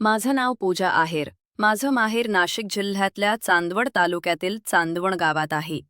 माझं नाव पूजा आहेर. माझं माहेर नाशिक जिल्ह्यातल्या चांदवड तालुक्यातील चांदवण गावात आहे.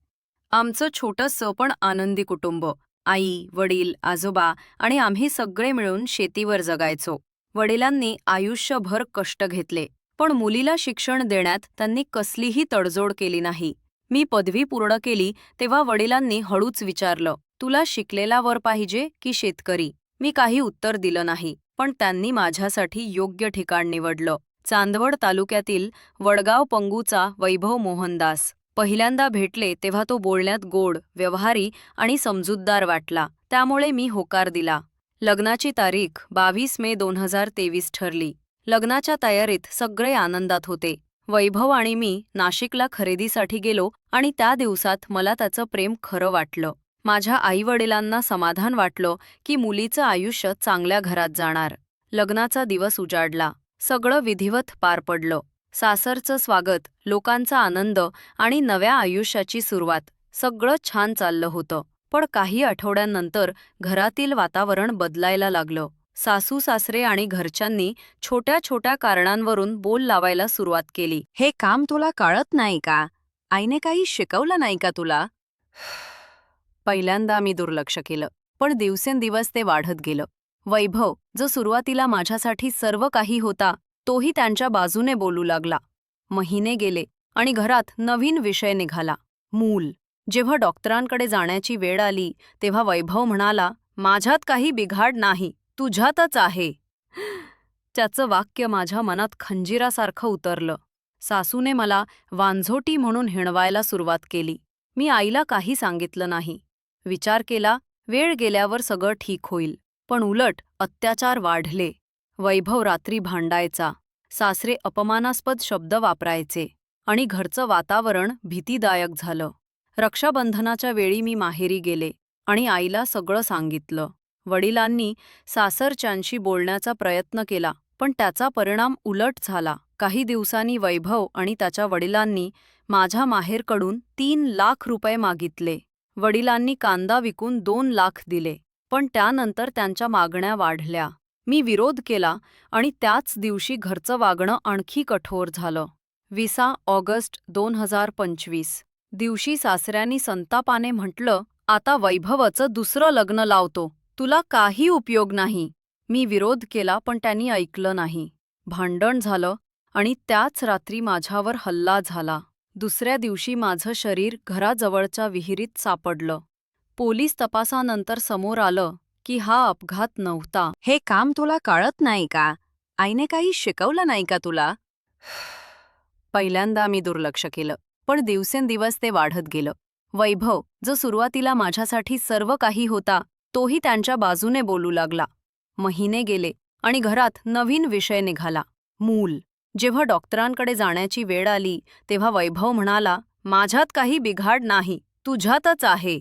आमचं छोटंसं पण आनंदी कुटुंब. आई वडील आजोबा आणि आम्ही सगळे मिळून शेतीवर जगायचो. वडिलांनी आयुष्यभर कष्ट घेतले पण मुलीला शिक्षण देण्यात त्यांनी कसलीही तडजोड केली नाही. मी पदवी पूर्ण केली तेव्हा वडिलांनी हळूच विचारलं तुला शिकलेला वर पाहिजे की शेतकरी? मी काही उत्तर दिलं नाही. पण त्यांनी माझ्यासाठी योग्य ठिकाण निवडलं. चांदवड तालुक्यातील वडगाव पंगूचा वैभव मोहनदास. पहिल्यांदा भेटले तेव्हा तो बोलण्यात गोड व्यवहारी आणि समजूतदार वाटला. त्यामुळे मी होकार दिला. लग्नाची तारीख बावीस मे दोन हजार तेवीस ठरली. लग्नाच्या तयारीत सगळे आनंदात होते. वैभव आणि मी नाशिकला खरेदीसाठी गेलो आणि त्या दिवसात मला त्याचं प्रेम खरं वाटलं. माझ्या आईवडिलांना समाधान वाटलं की मुलीचं आयुष्य चांगल्या घरात जाणार. लग्नाचा दिवस उजाडला. सगळं विधिवत पार पडलं. सासरचं स्वागत लोकांचा आनंद आणि नव्या आयुष्याची सुरुवात. सगळं छान चाललं होतं. पण काही आठवड्यांनंतर घरातील वातावरण बदलायला लागलं. सासू सासरे आणि घरच्यांनी छोट्या छोट्या कारणांवरून बोल लावायला सुरुवात केली. हे काम तुला कळत नाही का? आईने काही शिकवलं नाही का तुला? पहिल्यांदा मी दुर्लक्ष केलं पण दिवसेंदिवस ते वाढत गेलं. वैभव जो सुरुवातीला माझ्यासाठी सर्व काही होता तोही त्यांच्या बाजूने बोलू लागला. महिने गेले आणि घरात नवीन विषय निघाला. मूल. जेव्हा डॉक्टरांकडे जाण्याची वेळ आली तेव्हा वैभव म्हणाला माझ्यात काही बिघाड नाही तुझ्यातच आहे. त्याचं वाक्य माझ्या मनात खंजिरासारखं उतरलं. सासूने मला वांझोटी म्हणून हिणवायला सुरुवात केली. मी आईला काही सांगितलं नाही. विचार केला वेळ गेल्यावर सगळं ठीक होईल. पण उलट अत्याचार वाढले. वैभव रात्री भांडायचा. सासरे अपमानास्पद शब्द वापरायचे. आणि घरचं वातावरण भीतीदायक झालं. रक्षाबंधनाच्या वेळी मी माहेरी गेले आणि आईला सगळं सांगितलं. वडिलांनी सासरच्यांशी बोलण्याचा प्रयत्न केला पण त्याचा परिणाम उलट झाला. काही दिवसांनी वैभव आणि त्याच्या वडिलांनी माझ्या माहेरकडून तीन लाख रुपये मागितले. वडिलांनी कांदा विकून दोन लाख दिले पण त्यानंतर त्यांच्या मागण्या वाढल्या. मी विरोध केला आणि त्याच दिवशी घरचं वागणं आणखी कठोर झालं. विसा ऑगस्ट दोन हजार पंचवीस. दिवशी सासऱ्यांनी संतापाने म्हटलं आता वैभवचं दुसरं लग्न लावतो. तुला काही उपयोग नाही. मी विरोध केला पण त्यांनी ऐकलं नाही. भांडण झालं आणि त्याच रात्री माझ्यावर हल्ला झाला. दुसऱ्या दिवशी माझं शरीर घराजवळच्या विहिरीत सापडलं. पोलीस तपासानंतर समोर आलं की हा अपघात नव्हता. हे काम तुला कळत नाही का? आईने काही शिकवलं नाही का तुला? पहिल्यांदा मी दुर्लक्ष केलं पण दिवसेंदिवस ते वाढत गेलं. वैभव जो सुरुवातीला माझ्यासाठी सर्व काही होता तोही त्यांच्या बाजूने बोलू लागला. महिने गेले आणि घरात नवीन विषय निघाला. मूल जेव्हा डॉक्टरांकडे जाण्याची वेळ आली तेव्हा वैभव म्हणाला माझ्यात काही बिघाड नाही तुझ्यातच आहे.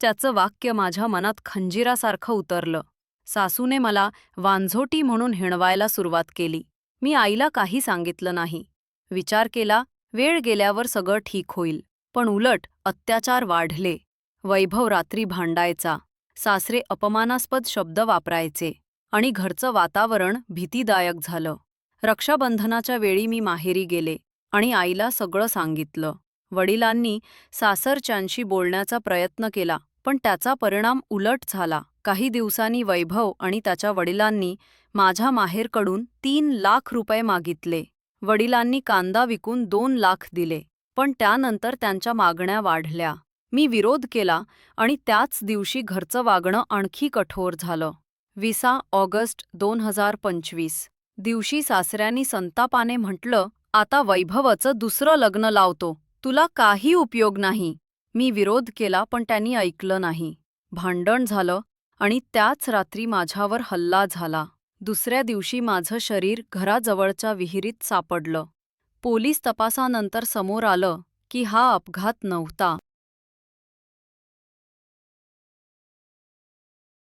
त्याचं वाक्य माझ्या मनात खंजिरासारखं उतरलं. सासूने मला वांझोटी म्हणून हिणवायला सुरुवात केली. मी आईला काही सांगितलं नाही. विचार केला वेळ गेल्यावर सगळं ठीक होईल पण उलट अत्याचार वाढले. वैभव रात्री भांडायचा. सासरे अपमानास्पद शब्द वापरायचे आणि घरचं वातावरण भीतीदायक झालं. रक्षाबंधनाच्या वेळी मी माहेरी गेले आणि आईला सगळं सांगितलं. वडिलांनी सासरच्यांशी बोलण्याचा प्रयत्न केला पण त्याचा परिणाम उलट झाला. काही दिवसांनी वैभव आणि त्याच्या वडिलांनी माझ्या माहेरकडून तीन लाख रुपये मागितले. वडिलांनी कांदा विकून दोन लाख दिले पण त्यानंतर त्यांच्या मागण्या वाढल्या. मी विरोध केला आणि त्याच दिवशी घरचं वागणं आणखी कठोर झालं. विसा ऑगस्ट दोन हजार पंचवीस. दिवशी सासऱ्यांनी संतापाने म्हटलं आता वैभवचं दुसरं लग्न लावतो. तुला काही उपयोग नाही. मी विरोध केला पण त्यांनी ऐकलं नाही. भांडण झालं आणि त्याच रात्री माझ्यावर हल्ला झाला. दुसऱ्या दिवशी माझं शरीर घराजवळच्या विहिरीत सापडलं. पोलीस तपासानंतर समोर आलं की हा अपघात नव्हता.